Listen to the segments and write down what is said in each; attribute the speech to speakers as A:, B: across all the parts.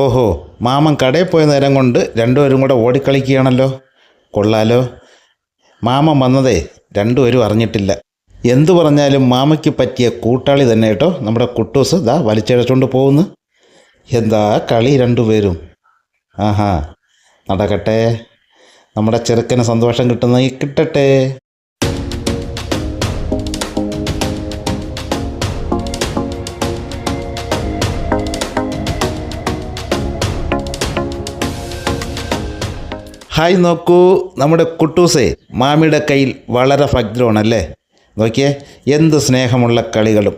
A: ഓഹോ മാമൻ കടയിൽ പോയ നേരം കൊണ്ട് രണ്ടുപേരും കൂടെ ഓടിക്കളിക്കുകയാണല്ലോ. കൊള്ളാലോ. മാമൻ വന്നതേ രണ്ടുപേരും അറിഞ്ഞിട്ടില്ല. എന്തു പറഞ്ഞാലും മാമയ്ക്ക് പറ്റിയ കൂട്ടാളി തന്നെ കേട്ടോ നമ്മുടെ കുട്ടൂസ് ദാ വലിച്ചഴച്ചുകൊണ്ട് പോകുന്നു. എന്താ കളി രണ്ടുപേരും? ആഹാ നടക്കട്ടെ. നമ്മുടെ ചെറുക്കന് സന്തോഷം കിട്ടുന്ന കിട്ടട്ടെ. ഹായ് നോക്കൂ നമ്മുടെ കുട്ടൂസേ മാമിയുടെ കയ്യിൽ വളരെ ഭദ്രമാണല്ലേ? നോക്കിയേ എന്ത് സ്നേഹമുള്ള കളികളും.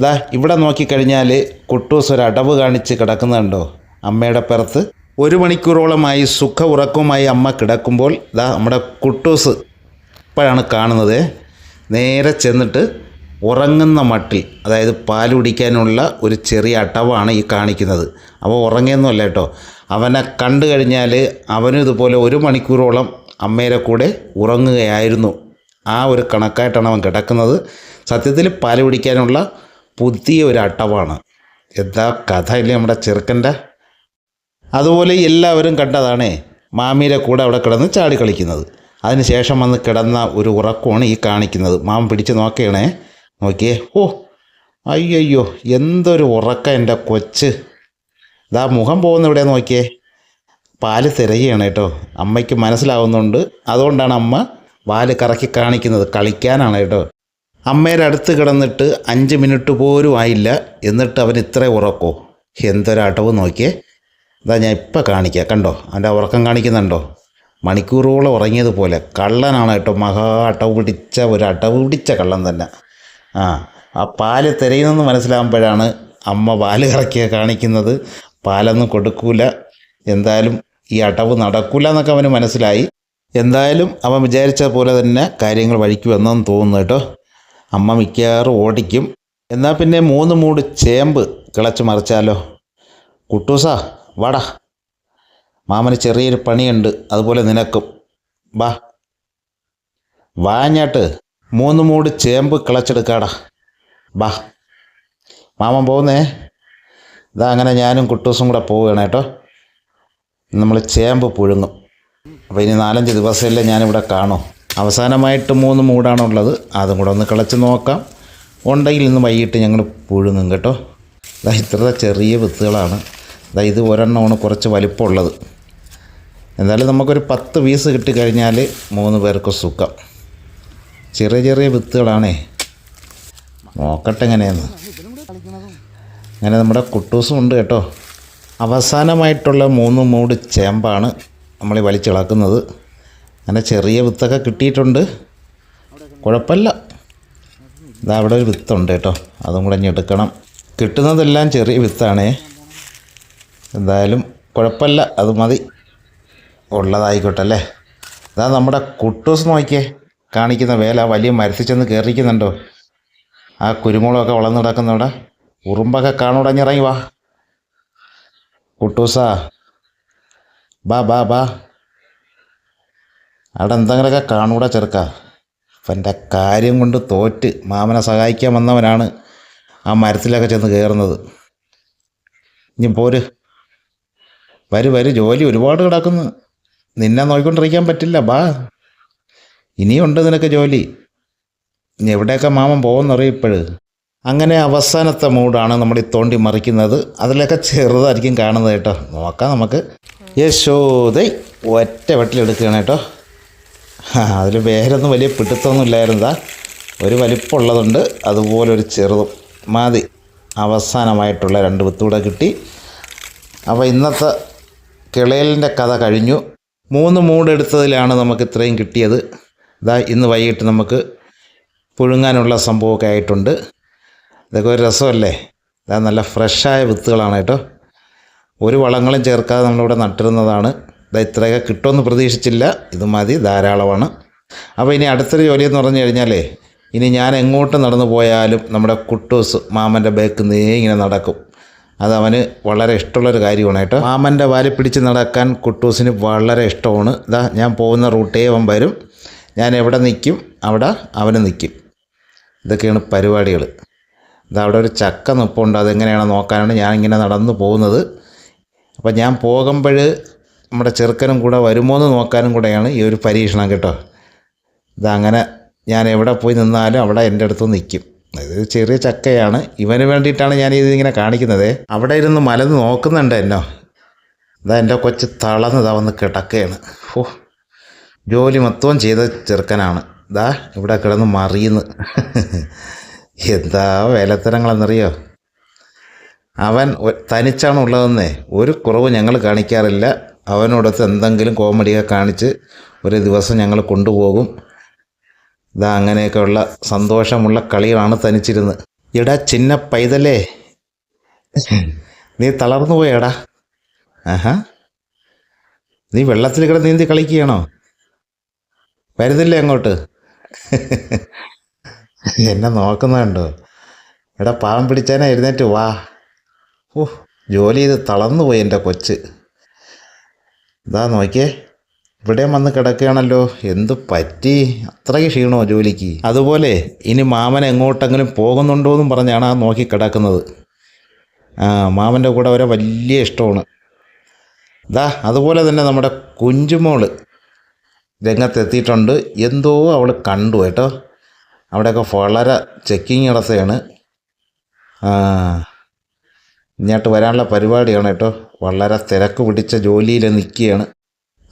A: ദാ ഇവിടെ നോക്കിക്കഴിഞ്ഞാൽ കുട്ടൂസ് ഒരു അടവ് കാണിച്ച് കിടക്കുന്നുണ്ടോ അമ്മയുടെ പുറത്ത്? ഒരു മണിക്കൂറോളമായി സുഖ ഉറക്കവുമായി അമ്മ കിടക്കുമ്പോൾ ദാ നമ്മുടെ കുട്ടൂസ് ഇപ്പോഴാണ് കാണുന്നത്. നേരെ ചെന്നിട്ട് ഉറങ്ങുന്ന മട്ടിൽ അതായത് പാൽ കുടിക്കാനുള്ള ഒരു ചെറിയ അടവാണ് ഈ കാണിക്കുന്നത്. അപ്പോൾ ഉറങ്ങിയൊന്നുമല്ല കേട്ടോ? അവനെ കണ്ടു കഴിഞ്ഞാൽ അവനും ഇതുപോലെ ഒരു മണിക്കൂറോളം അമ്മയുടെ കൂടെ ഉറങ്ങുകയായിരുന്നു. ആ ഒരു കണക്കായിട്ടാണ് അവൻ കിടക്കുന്നത്. സത്യത്തിൽ പാൽ പിടിക്കാനുള്ള പുതിയ ഒരു അട്ടവാണ്. എന്താ കഥ ഇല്ലേ നമ്മുടെ ചെറുക്കന്റെ? അതുപോലെ എല്ലാവരും കണ്ടതാണേ മാമിയുടെ കൂടെ അവിടെ കിടന്ന് ചാടി കളിക്കുന്നത്. അതിനുശേഷം വന്ന് കിടന്ന ഒരു ഉറക്കമാണ് ഈ കാണിക്കുന്നത്. മാം പിടിച്ച് നോക്കുകയാണേ നോക്കിയേ ഓ അയ്യോ എന്തൊരു ഉറക്കം എന്റെ കൊച്ച്. ഇതാ മുഖം പോകുന്ന ഇവിടെ നോക്കിയേ? പാൽ തിരയുകയാണ് കേട്ടോ. അമ്മയ്ക്ക് മനസ്സിലാവുന്നുണ്ട്. അതുകൊണ്ടാണ് അമ്മ പാൽ കറക്കി കാണിക്കുന്നത്. കളിക്കാനാണ് കേട്ടോ. അമ്മയുടെ അടുത്ത് കിടന്നിട്ട് അഞ്ച് മിനിറ്റ് പോലും ആയില്ല. എന്നിട്ട് അവൻ ഇത്ര ഉറക്കോ? എന്തൊരടവ് നോക്കിയേ. ഇതാ ഞാൻ ഇപ്പം കാണിക്കാം. കണ്ടോ? അവന്റെ ഉറക്കം കാണിക്കുന്നുണ്ടോ? മണിക്കൂറുകളെ ഉറങ്ങിയതുപോലെ. കള്ളനാണ് കേട്ടോ. മഹാ അടവ് പിടിച്ച ഒരു അടവ് പിടിച്ച കള്ളൻ തന്നെ. ആ ആ പാൽ തിരയുന്നെന്ന് മനസ്സിലാകുമ്പോഴാണ് അമ്മ പാൽ കറക്കിയ കാണിക്കുന്നത്. പാലൊന്നും കൊടുക്കൂല. എന്തായാലും ഈ അടവ് നടക്കൂല എന്നൊക്കെ അവന് മനസ്സിലായി. എന്തായാലും അവൻ വിചാരിച്ച പോലെ തന്നെ കാര്യങ്ങൾ വഴിക്ക് വന്നെന്ന് തോന്നുന്നു കേട്ടോ. അമ്മ മിക്കവാറും ഓടിക്കും. എന്നാൽ പിന്നെ മൂന്ന് മൂട് ചേമ്പ് കിളച്ച് മറിച്ചാലോ? കുട്ടൂസാ വാടാ. മാമന് ചെറിയൊരു പണിയുണ്ട്. അതുപോലെ നിനക്കും. വാ. വാഞ്ഞാട്ട് മൂന്ന് മൂട് ചേമ്പ് കിളച്ചെടുക്കാടാ. വാ. മാമൻ പോകുന്നേ ഇതാ അങ്ങനെ ഞാനും കുട്ടൂസും കൂടെ പോവുകയാണ് കേട്ടോ. നമ്മൾ ചേമ്പ് പുഴുങ്ങും. അപ്പോൾ ഇനി നാലഞ്ച് ദിവസമല്ലേ ഞാനിവിടെ കാണും. അവസാനമായിട്ട് മൂന്ന് മൂടാണുള്ളത്. അതും കൂടെ ഒന്ന് കിളച്ച് നോക്കാം. ഉണ്ടെങ്കിൽ ഇന്ന് വൈകിട്ട് ഞങ്ങൾ പുഴുങ്ങും കേട്ടോ. ഇതാ ഇത്ര ചെറിയ വിത്തുകളാണ്. ഇതാ ഇത് ഒരെണ്ണമാണ് കുറച്ച് വലിപ്പമുള്ളത്. എന്തായാലും നമുക്കൊരു പത്ത് പീസ് കിട്ടിക്കഴിഞ്ഞാൽ മൂന്ന് പേർക്ക് സുഖം. ചെറിയ ചെറിയ വിത്തുകളാണേ. നോക്കട്ടെ എങ്ങനെയെന്ന്. അങ്ങനെ നമ്മുടെ കുട്ടൂസും ഉണ്ട് കേട്ടോ. അവസാനമായിട്ടുള്ള മൂന്ന് മൂട് ചേമ്പാണ് നമ്മൾ വലിച്ചിളക്കുന്നത്. അങ്ങനെ ചെറിയ വിത്തൊക്കെ കിട്ടിയിട്ടുണ്ട്. കുഴപ്പമില്ല. ഇതാ അവിടെ ഒരു വിത്തുണ്ട് കേട്ടോ. അതും കൂടെ ഇനി എടുക്കണം. കിട്ടുന്നതെല്ലാം ചെറിയ വിത്താണേ. എന്തായാലും കുഴപ്പമില്ല. അത് മതി. ഉള്ളതായിക്കോട്ടെ അല്ലേ? ഇതാ നമ്മുടെ കുട്ടൂസ് നോക്കിയേ. കാണിക്കുന്ന വേല. വലിയ മരത്തിൽ ചെന്ന് കയറിക്കുന്നുണ്ടോ ആ കുരുമുളകൊക്കെ വളർന്നു കിടക്കുന്നവിടെ. ഉറുമ്പൊക്കെ കാണുടഞ്ഞിറങ്ങി വാ. കുട്ടൂസാ. ബാ ബാ ബാ. അവിടെ എന്തെങ്കിലുമൊക്കെ കാണൂടാ ചെറുക്ക. അവന്റെ കാര്യം കൊണ്ട് തോറ്റ് മാമനെ സഹായിക്കാൻ വന്നവനാണ് ആ മരത്തിലൊക്കെ ചെന്ന് കയറുന്നത് ഇനി പോര്. വരു വരു. ജോലി ഒരുപാട് കിടക്കുന്നു. നിന്നെ നോക്കിക്കൊണ്ടിരിക്കാൻ പറ്റില്ല. ബാ. ഇനിയുണ്ട് നിനക്ക് ജോലി. ഇനി എവിടെയൊക്കെ മാമൻ പോകുന്നറിയും ഇപ്പോഴ്? അങ്ങനെ അവസാനത്തെ മൂഡാണ് നമ്മൾ ഈ തോണ്ടി മറിക്കുന്നത്. അതിലൊക്കെ ചെറുതായിരിക്കും കാണുന്നത് കേട്ടോ. നോക്കാം നമുക്ക്. യശോദൈ ഒറ്റ വെട്ടിലെടുക്കുകയാണ് കേട്ടോ. അതിൽ വേറൊന്നും വലിയ പിടുത്തമൊന്നും ഇല്ലായിരുന്നതാ ഒരു വലിപ്പമുള്ളതുണ്ട്. അതുപോലെ ഒരു ചെറുതും. മാതി. അവസാനമായിട്ടുള്ള രണ്ട് വിത്തൂടെ കിട്ടി. അപ്പോൾ ഇന്നത്തെ കിളയലിന്റെ കഥ കഴിഞ്ഞു. മൂന്ന് മൂടെടുത്തതിലാണ് നമുക്ക് ഇത്രയും കിട്ടിയത്. ഇതാ ഇന്ന് വൈകിട്ട് നമുക്ക് പുഴുങ്ങാനുള്ള സംഭവമൊക്കെ ആയിട്ടുണ്ട്. ഇതൊക്കെ ഒരു രസമല്ലേ? ഇതാ നല്ല ഫ്രഷായ വിത്തുകളാണ് കേട്ടോ. ഒരു വളങ്ങളും ചേർക്കാതെ നമ്മളിവിടെ നട്ടിരുന്നതാണ്. ഇതാ ഇത്രയൊക്കെ കിട്ടുമെന്ന് പ്രതീക്ഷിച്ചില്ല. ഇത് മതി ധാരാളമാണ്. അപ്പോൾ ഇനി അടുത്തൊരു ജോലി എന്ന് പറഞ്ഞു കഴിഞ്ഞാലേ ഇനി ഞാൻ എങ്ങോട്ട് നടന്നു പോയാലും നമ്മുടെ കുട്ടൂസ് മാമന്റെ ബേക്ക് നീ ഇങ്ങനെ നടക്കും. അത് അവന് വളരെ ഇഷ്ടമുള്ളൊരു കാര്യമാണ് കേട്ടോ. മാമന്റെ വാലി പിടിച്ച് നടക്കാൻ കുട്ടൂസിന് വളരെ ഇഷ്ടമാണ്. ഇതാ ഞാൻ പോകുന്ന റൂട്ടേ അവൻ വരും. ഞാൻ എവിടെ നിൽക്കും അവിടെ അവന് നിൽക്കും. ഇതൊക്കെയാണ് പരിപാടികൾ അവിടെ ഒരു ചക്ക നിപ്പുണ്ട്. അതെങ്ങനെയാണ് നോക്കാനാണ് ഞാൻ ഇങ്ങനെ നടന്നു പോകുന്നത്. അപ്പം ഞാൻ പോകുമ്പോൾ നമ്മുടെ ചെറുക്കനും കൂടെ വരുമോ എന്ന് നോക്കാനും കൂടെയാണ് ഈ ഒരു പരീക്ഷണം കേട്ടോ. ഇതങ്ങനെ ഞാൻ എവിടെ പോയി നിന്നാലും അവിടെ എന്റെ അടുത്ത് നിൽക്കും ഇത് ചെറിയ ചക്കയാണ്. ഇവന് വേണ്ടിയിട്ടാണ് ഞാൻ ഇതിങ്ങനെ കാണിക്കുന്നത്. അവിടെ ഇരുന്ന് മലന്ന് നോക്കുന്നുണ്ട് എന്നോ. ഇതാ എന്റെ കൊച്ച് തളർന്നതാ വന്ന് കിടക്കുകയാണ്. ഓ ജോലി മൊത്തവും ചെയ്ത ചെറുക്കനാണ്. ഇതാ ഇവിടെ കിടന്ന് മറിയുന്നു. എന്താ വേലത്തരങ്ങളെന്നറിയോ? അവൻ തനിച്ചാണ് ഉള്ളതെന്നേ ഒരു കുറവ് ഞങ്ങൾ കാണിക്കാറില്ല. അവനോടൊത്ത് എന്തെങ്കിലും കോമഡിയൊക്കെ കാണിച്ച് ഒരു ദിവസം ഞങ്ങൾ കൊണ്ടുപോകും. ഇതാ അങ്ങനെയൊക്കെയുള്ള സന്തോഷമുള്ള കളികളാണ് തനിച്ചിരുന്ന് എടാ ചിന്ന പൈതലേ. നീ തളർന്നു പോയടാ. ആഹാ. നീ വെള്ളത്തിൽ കിടന്ന് നീന്തി കളിക്കുകയാണോ? വരുന്നില്ലേ അങ്ങോട്ട്? എന്നെ നോക്കുന്നുണ്ടോ എടാ പാവം പിടിച്ചാനെ എഴുന്നേറ്റ് വാ. ഓ ജോലി ചെയ്ത് തളർന്നു പോയി എന്റെ കൊച്ച്. ഇതാ നോക്കിയേ. ഇവിടെയും വന്ന് കിടക്കുകയാണല്ലോ. എന്തു പറ്റി? അത്രയ്ക്ക് ക്ഷീണോ ജോലിക്ക്? അതുപോലെ ഇനി മാമൻ എങ്ങോട്ടെങ്കിലും പോകുന്നുണ്ടോ എന്നും പറഞ്ഞാണ് ആ നോക്കി കിടക്കുന്നത്. ആ മാമന്റെ കൂടെ അവരെ വലിയ ഇഷ്ടമാണ്. ദാ അതുപോലെ തന്നെ നമ്മുടെ കുഞ്ചുമോൾ രംഗത്തെത്തിയിട്ടുണ്ട്. എന്തോ അവൾ കണ്ടു കേട്ടോ. അവിടെയൊക്കെ വളരെ ചെക്കിങ് ആ ഇങ്ങോട്ട് വരാനുള്ള പരിപാടിയാണ് കേട്ടോ. വളരെ തിരക്ക് പിടിച്ച ജോലിയിൽ നിൽക്കുകയാണ്.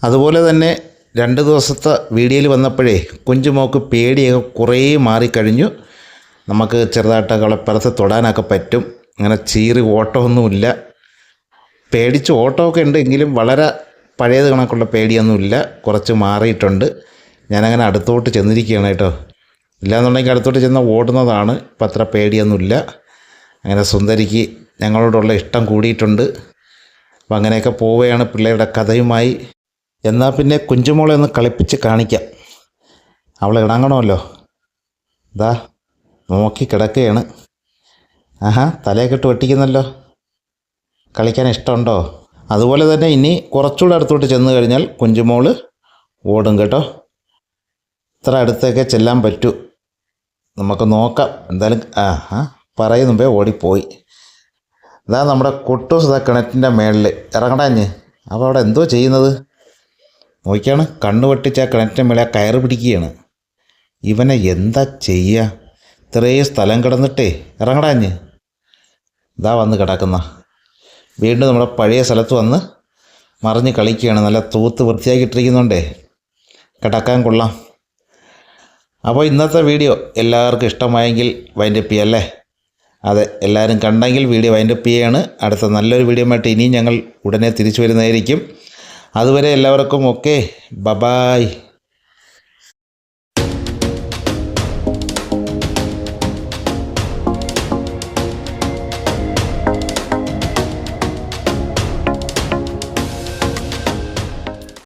A: അതുപോലെ തന്നെ രണ്ട് ദിവസത്തെ വീഡിയോയിൽ വന്നപ്പോഴേ കുഞ്ചുമോക്ക് പേടിയൊക്കെ കുറേ മാറിക്കഴിഞ്ഞു. നമുക്ക് ചെറുതായിട്ടൊക്കെ അവളെ തൊടാനൊക്കെ പറ്റും. അങ്ങനെ ചീറി ഓട്ടമൊന്നുമില്ല. പേടിച്ച് ഓട്ടമൊക്കെ ഉണ്ട് എങ്കിലും വളരെ പഴയത് കണക്കുള്ള പേടിയൊന്നുമില്ല. കുറച്ച് മാറിയിട്ടുണ്ട്. ഞാനങ്ങനെ അടുത്തോട്ട് ചെന്നിരിക്കുകയാണ് കേട്ടോ. ഇല്ലാന്നുണ്ടെങ്കിൽ അടുത്തോട്ട് ചെന്ന് ഓടുന്നതാണ്. ഇപ്പം അത്ര പേടിയൊന്നുമില്ല. അങ്ങനെ സുന്ദരിക്ക് ഞങ്ങളോടുള്ള ഇഷ്ടം കൂടിയിട്ടുണ്ട്. അപ്പം അങ്ങനെയൊക്കെ പോവുകയാണ് പിള്ളേരുടെ കഥയുമായി. എന്നാൽ പിന്നെ കുഞ്ചുമോളെ ഒന്ന് കളിപ്പിച്ച് കാണിക്കാം. അവളെ ഇടങ്ങണമല്ലോ ഇതാ നോക്കി കിടക്കുകയാണ്. ആഹാ തലയൊക്കെ വെട്ടിക്കുന്നല്ലോ. കളിക്കാൻ ഇഷ്ടമുണ്ടോ? അതുപോലെ തന്നെ ഇനി കുറച്ചുകൂടെ അടുത്തോട്ട് ചെന്ന് കഴിഞ്ഞാൽ കുഞ്ചുമോൾ ഓടും കേട്ടോ. ഇത്ര അടുത്തേക്ക് ചെല്ലാൻ പറ്റൂ. നമുക്ക് നോക്കാം. എന്തായാലും ആ ആ പറയുന്ന മുമ്പേ ഓടിപ്പോയി. ഇതാ നമ്മുടെ കൊട്ടു ഇതാ കിണറ്റിന്റെ മേളിൽ ഇറങ്ങടാഞ്ഞ് അപ്പോൾ അവിടെ എന്തോ ചെയ്യുന്നത്? നോക്കിയാണ്. കണ്ണു വെട്ടിച്ച് ആ കിണറ്റിന്റെ മേളിൽ ആ കയറ് പിടിക്കുകയാണ്. ഇവനെ എന്താ ചെയ്യുക ഇത്രയും സ്ഥലം കിടന്നിട്ടേ ഇറങ്ങടാഞ്ഞ് ഇതാ വന്ന് കിടക്കുന്ന. വീണ്ടും നമ്മുടെ പഴയ സ്ഥലത്ത് വന്ന് മറിഞ്ഞ് കളിക്കുകയാണ്. നല്ല തൂത്ത് വൃത്തിയാക്കിയിട്ടിരിക്കുന്നുണ്ടേ. കിടക്കാൻ കൊള്ളാം. അപ്പോൾ ഇന്നത്തെ വീഡിയോ എല്ലാവർക്കും ഇഷ്ടമായെങ്കിൽ വൈൻഡപ്പ് അല്ലേ അതെ എല്ലാവരും കണ്ടെങ്കിൽ വീഡിയോ വൈൻഡപ്പ് ചെയ്യാണ്. അടുത്ത നല്ലൊരു വീഡിയോ ആയിട്ട് ഇനിയും ഞങ്ങൾ ഉടനെ തിരിച്ചു വരുന്നതായിരിക്കും. അതുവരെ എല്ലാവർക്കും ഓക്കെ ബബായ്